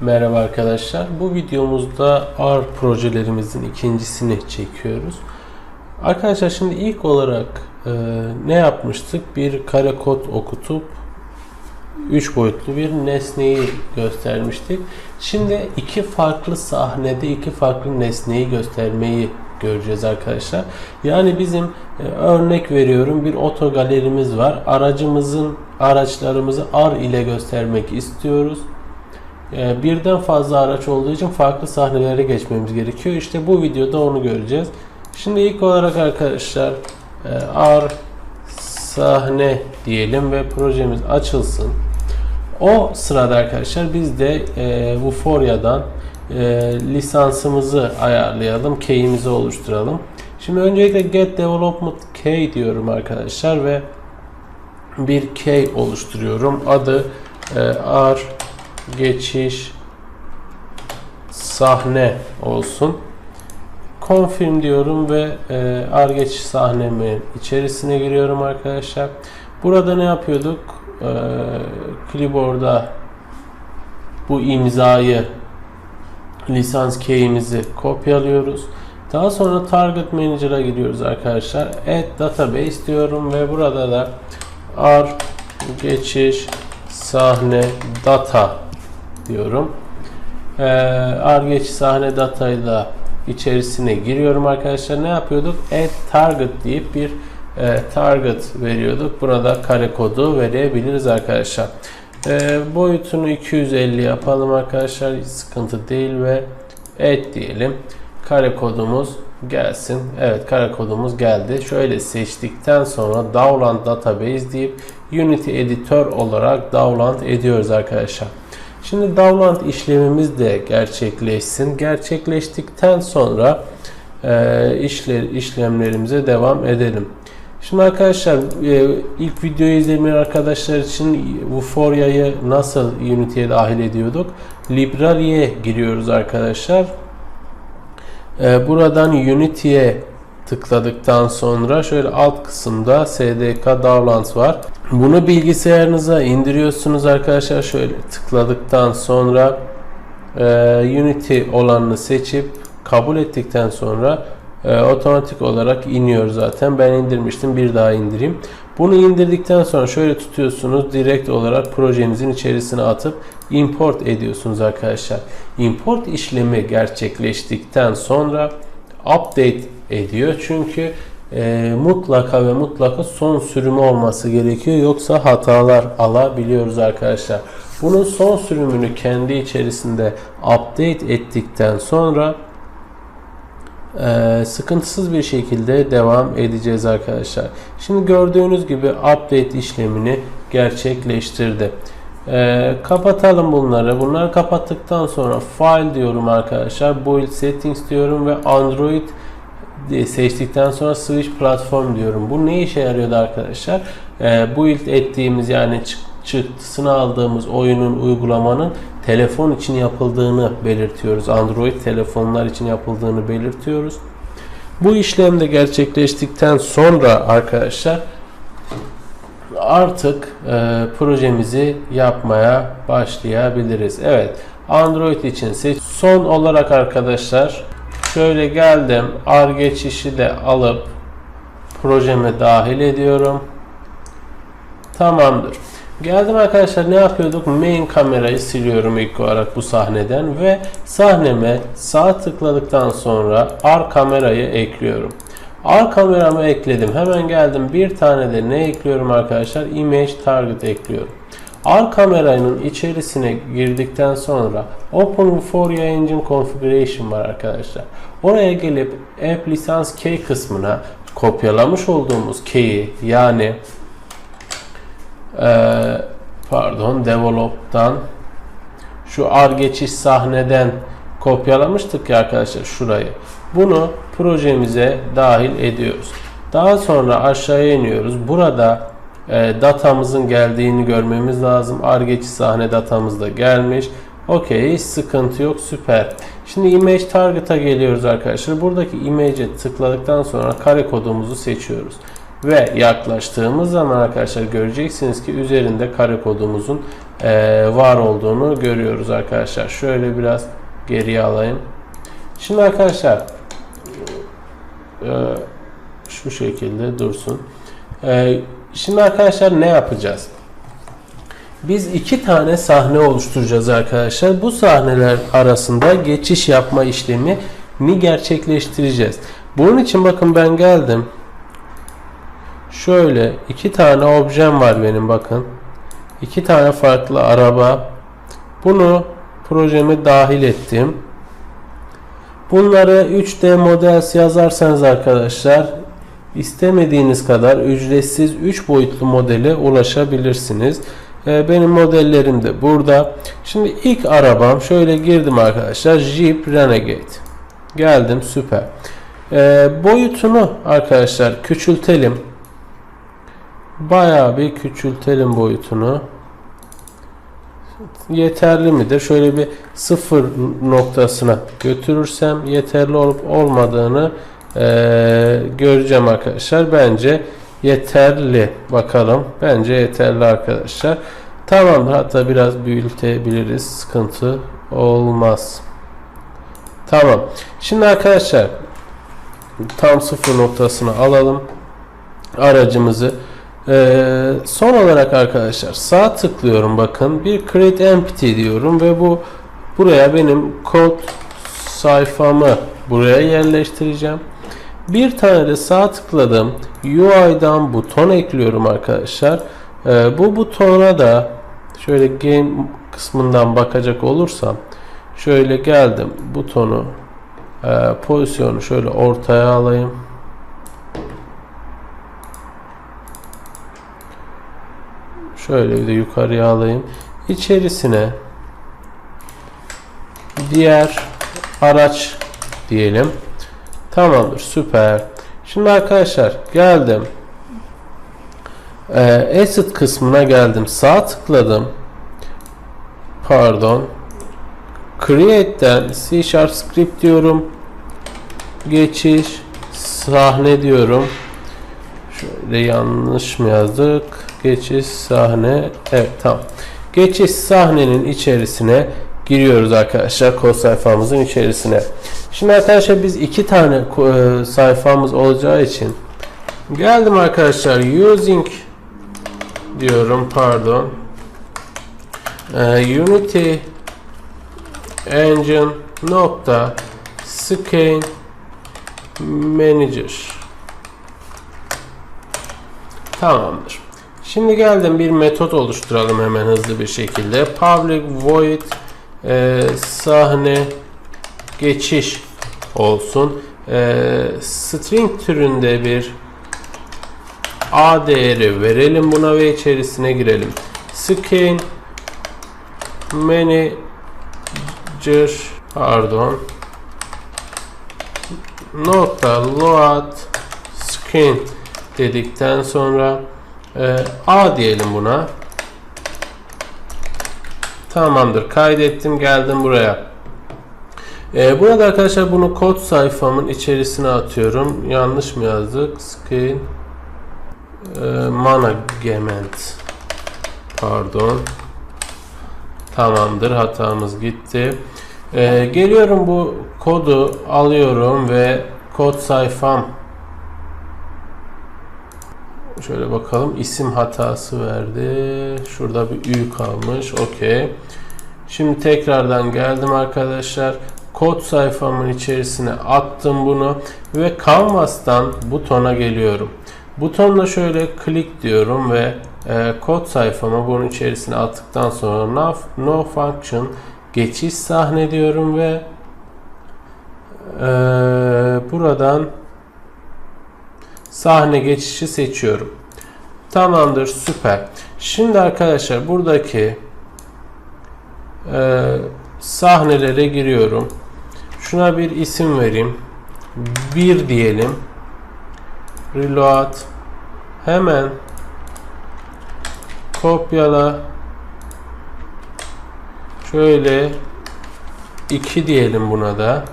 Merhaba arkadaşlar. Bu videomuzda R projelerimizin ikincisini çekiyoruz. Arkadaşlar şimdi ilk olarak e, ne yapmıştık? Bir kare kod okutup 3 boyutlu bir nesneyi göstermiştik. Şimdi iki farklı sahnede iki farklı nesneyi göstermeyi göreceğiz arkadaşlar. Yani bizim e, örnek veriyorum bir otogalerimiz var. Aracımızın araçlarımızı R ile göstermek istiyoruz. E, birden fazla araç olduğu için farklı sahnelere geçmemiz gerekiyor. İşte bu videoda onu göreceğiz. Şimdi ilk olarak arkadaşlar e, R sahne diyelim ve projemiz açılsın. O sırada arkadaşlar biz de e, Vuforya'dan e, lisansımızı ayarlayalım, key'imizi oluşturalım. Şimdi öncelikle get development key diyorum arkadaşlar ve bir key oluşturuyorum. Adı e, R geçiş sahne olsun. Confirm diyorum ve e, R geçiş sahnemin içerisine giriyorum arkadaşlar. Burada ne yapıyorduk? E, clipboard'a bu imzayı lisans key'imizi kopyalıyoruz. Daha sonra Target Manager'a giriyoruz arkadaşlar. Add Database diyorum ve burada da R geçiş sahne data diyorum. Ee, R geçiş sahne datayı da içerisine giriyorum arkadaşlar. Ne yapıyorduk? Add target deyip bir e, target veriyorduk. Burada kare kodu verebiliriz arkadaşlar. E, boyutunu 250 yapalım arkadaşlar. Hiç sıkıntı değil ve add diyelim. Kare kodumuz gelsin. Evet kare kodumuz geldi. Şöyle seçtikten sonra Dowland Database deyip Unity Editor olarak Dowland ediyoruz arkadaşlar. Şimdi Dowland işlemimiz de gerçekleşsin. Gerçekleştikten sonra e, işler, işlemlerimize devam edelim. Şimdi arkadaşlar e, ilk videoyu izlemeyen arkadaşlar için Vuforia'yı nasıl Unity'ye dahil ediyorduk? Library'e giriyoruz arkadaşlar. E, buradan Unity'ye tıkladıktan sonra şöyle alt kısımda SDK Downloads var. Bunu bilgisayarınıza indiriyorsunuz arkadaşlar. Şöyle tıkladıktan sonra e, Unity olanını seçip kabul ettikten sonra e, otomatik olarak iniyor zaten. Ben indirmiştim. Bir daha indireyim. Bunu indirdikten sonra şöyle tutuyorsunuz. Direkt olarak projenizin içerisine atıp import ediyorsunuz arkadaşlar. Import işlemi gerçekleştikten sonra update ediyor. Çünkü e, mutlaka ve mutlaka son sürümü olması gerekiyor. Yoksa hatalar alabiliyoruz arkadaşlar. Bunun son sürümünü kendi içerisinde update ettikten sonra e, sıkıntısız bir şekilde devam edeceğiz arkadaşlar. Şimdi gördüğünüz gibi update işlemini gerçekleştirdi. E, kapatalım bunları. Bunları kapattıktan sonra file diyorum arkadaşlar. Build settings diyorum ve Android seçtikten sonra switch platform diyorum. Bu ne işe yarıyordu arkadaşlar? E, build ettiğimiz yani çıktısını aldığımız oyunun uygulamanın telefon için yapıldığını belirtiyoruz. Android telefonlar için yapıldığını belirtiyoruz. Bu işlemde gerçekleştikten sonra arkadaşlar artık e, projemizi yapmaya başlayabiliriz. Evet Android için seç. Son olarak arkadaşlar şöyle geldim. R geçişi de alıp projeme dahil ediyorum. Tamamdır. Geldim arkadaşlar ne yapıyorduk? Main kamerayı siliyorum ilk olarak bu sahneden ve sahneme sağ tıkladıktan sonra R kamerayı ekliyorum. R kameramı ekledim. Hemen geldim bir tane de ne ekliyorum arkadaşlar? Image Target ekliyorum. R kameranın içerisine girdikten sonra Open Vuforia Engine Configuration var arkadaşlar. Oraya gelip App Lisans Key kısmına kopyalamış olduğumuz key'i yani ee, pardon develop'tan şu R geçiş sahneden kopyalamıştık ya arkadaşlar şurayı. Bunu projemize dahil ediyoruz. Daha sonra aşağıya iniyoruz. Burada e, datamızın geldiğini görmemiz lazım. R geçiş sahne datamız da gelmiş. Okey sıkıntı yok süper. Şimdi image target'a geliyoruz arkadaşlar. Buradaki image'e tıkladıktan sonra kare kodumuzu seçiyoruz. Ve yaklaştığımız zaman arkadaşlar göreceksiniz ki üzerinde kare kodumuzun eee, var olduğunu görüyoruz arkadaşlar. Şöyle biraz geriye alayım. Şimdi arkadaşlar eee, şu şekilde dursun. Eee, şimdi arkadaşlar ne yapacağız? Biz iki tane sahne oluşturacağız arkadaşlar. Bu sahneler arasında geçiş yapma işlemini gerçekleştireceğiz. Bunun için bakın ben geldim. Şöyle iki tane objem var benim bakın. İki tane farklı araba. Bunu projeme dahil ettim. Bunları 3D Models yazarsanız arkadaşlar istemediğiniz kadar ücretsiz 3 boyutlu modele ulaşabilirsiniz. Ee, Benim modellerim de burada. Şimdi ilk arabam şöyle girdim arkadaşlar. Jeep Renegade. Geldim süper. Ee, boyutunu arkadaşlar küçültelim. Bayağı bir küçültelim boyutunu. Yeterli midir? Şöyle bir sıfır noktasına götürürsem yeterli olup olmadığını eee, göreceğim arkadaşlar. Bence yeterli. Bakalım. Bence yeterli arkadaşlar. Tamamdır. Hatta biraz büyütebiliriz. Sıkıntı olmaz. Tamam. Şimdi arkadaşlar tam sıfır noktasına alalım aracımızı. Ee, son olarak arkadaşlar sağ tıklıyorum bakın bir create empty diyorum ve bu buraya benim kod sayfamı buraya yerleştireceğim. Bir tane de sağ tıkladım. UI'dan buton ekliyorum arkadaşlar. Ee, bu butona da şöyle game kısmından bakacak olursam şöyle geldim butonu e, pozisyonu şöyle ortaya alayım. Şöyle bir de yukarıya alayım. İçerisine diğer araç diyelim. Tamamdır. Süper. Şimdi arkadaşlar geldim. Ee, asset kısmına geldim. Sağ tıkladım. Pardon. Create'den C Sharp Script diyorum. Geçiş sahne diyorum. Şöyle yanlış mı yazdık? Geçiş sahne. Evet tamam. Geçiş sahnenin içerisine giriyoruz arkadaşlar kod sayfamızın içerisine. Şimdi arkadaşlar biz iki tane e, sayfamız olacağı için geldim arkadaşlar using diyorum pardon Ee, Unity Engine nokta Scan Manager Tamamdır. Şimdi geldim bir metot oluşturalım hemen hızlı bir şekilde. Public void e, sahne geçiş olsun. E, string türünde bir a değeri verelim buna ve içerisine girelim. Scan manager pardon nokta load screen dedikten sonra e, A diyelim buna. Tamamdır. Kaydettim. Geldim buraya. E, burada arkadaşlar bunu kod sayfamın içerisine atıyorum. Yanlış mı yazdık? Screen e, management pardon. Tamamdır. Hatamız gitti. E, geliyorum bu kodu alıyorum ve kod sayfam Şöyle bakalım. isim hatası verdi. Şurada bir ü kalmış. Okey. Şimdi tekrardan geldim arkadaşlar. Kod sayfamın içerisine attım bunu ve Canvas'tan butona geliyorum. Butonla şöyle klik diyorum ve e, kod sayfama bunun içerisine attıktan sonra no, no function geçiş sahne diyorum ve e, buradan sahne geçişi seçiyorum. Tamamdır süper. Şimdi arkadaşlar buradaki e, sahnelere giriyorum. Şuna bir isim vereyim. Bir diyelim. Reload. Hemen kopyala. Şöyle 2 diyelim buna da.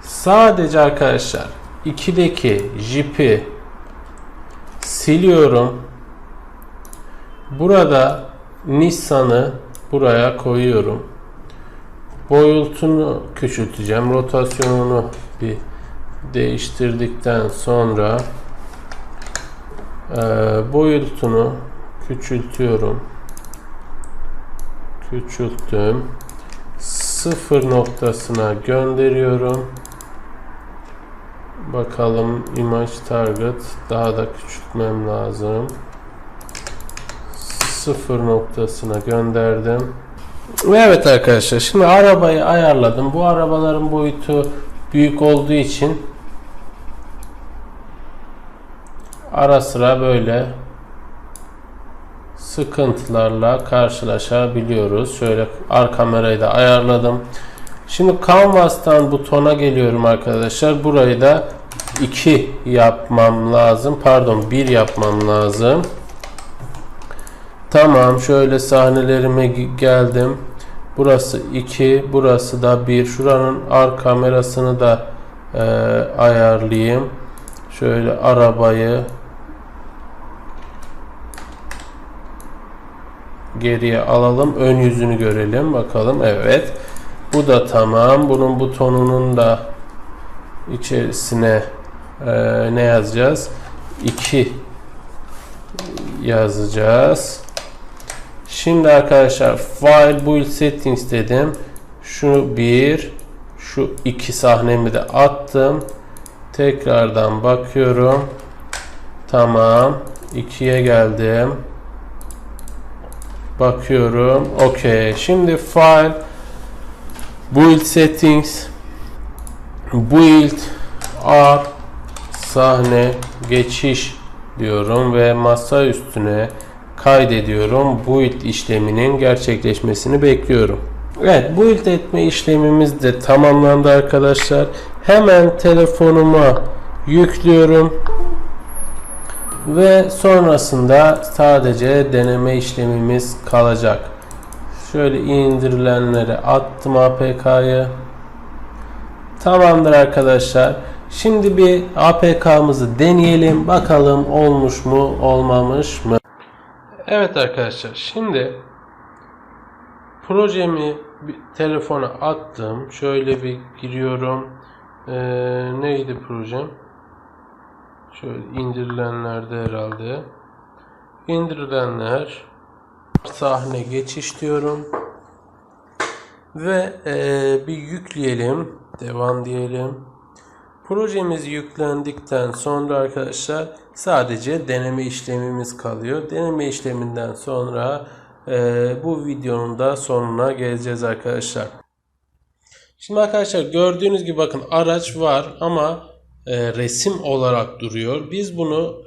Sadece arkadaşlar 2'deki jipi siliyorum. Burada Nissan'ı buraya koyuyorum. Boyutunu küçülteceğim. Rotasyonunu bir değiştirdikten sonra e, boyutunu küçültüyorum. Küçülttüm. Sıfır noktasına gönderiyorum. Bakalım image target daha da küçültmem lazım. Sıfır noktasına gönderdim. Ve evet arkadaşlar şimdi arabayı ayarladım. Bu arabaların boyutu büyük olduğu için ara sıra böyle sıkıntılarla karşılaşabiliyoruz. Şöyle ar kamerayı da ayarladım. Şimdi Canvas'tan butona geliyorum arkadaşlar. Burayı da 2 yapmam lazım. Pardon 1 yapmam lazım. Tamam şöyle sahnelerime geldim. Burası 2, burası da 1. Şuranın ar kamerasını da e, ayarlayayım. Şöyle arabayı geriye alalım. Ön yüzünü görelim. Bakalım. Evet. Bu da tamam. Bunun butonunun da içerisine e, ne yazacağız? 2 yazacağız. Şimdi arkadaşlar file build settings dedim. Şu bir, şu iki sahnemi de attım. Tekrardan bakıyorum. Tamam. 2'ye geldim. Bakıyorum. Okey. Şimdi file build settings build r sahne geçiş diyorum ve masa üstüne kaydediyorum. Build işleminin gerçekleşmesini bekliyorum. Evet build etme işlemimiz de tamamlandı arkadaşlar. Hemen telefonuma yüklüyorum. Ve sonrasında sadece deneme işlemimiz kalacak. Şöyle indirilenleri attım APK'yı. Tamamdır arkadaşlar. Şimdi bir APK'mızı deneyelim. Bakalım olmuş mu olmamış mı? Evet arkadaşlar şimdi projemi bir telefona attım. Şöyle bir giriyorum. Ee, neydi projem? Şöyle indirilenlerde herhalde. İndirilenler sahne geçiş diyorum. Ve ee, bir yükleyelim. Devam diyelim. Projemiz yüklendikten sonra arkadaşlar sadece deneme işlemimiz kalıyor. Deneme işleminden sonra e, bu videonun da sonuna geleceğiz arkadaşlar. Şimdi arkadaşlar gördüğünüz gibi bakın araç var ama e, resim olarak duruyor. Biz bunu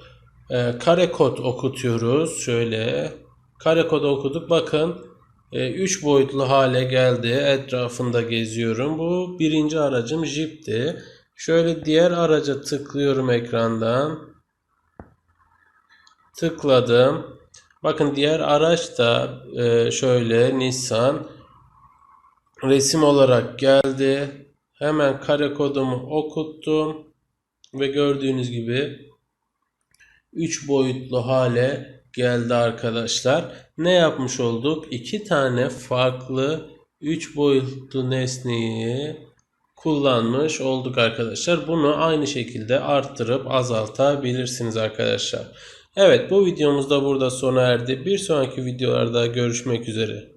e, kare kod okutuyoruz. Şöyle kare kod okuduk. Bakın 3 boyutlu hale geldi. Etrafında geziyorum. Bu birinci aracım Jeep'ti. Şöyle diğer araca tıklıyorum ekrandan. Tıkladım. Bakın diğer araç da e, şöyle Nissan resim olarak geldi. Hemen kare kodumu okuttum ve gördüğünüz gibi 3 boyutlu hale geldi arkadaşlar. Ne yapmış olduk? 2 tane farklı 3 boyutlu nesneyi kullanmış olduk arkadaşlar. Bunu aynı şekilde arttırıp azaltabilirsiniz arkadaşlar. Evet bu videomuz da burada sona erdi. Bir sonraki videolarda görüşmek üzere.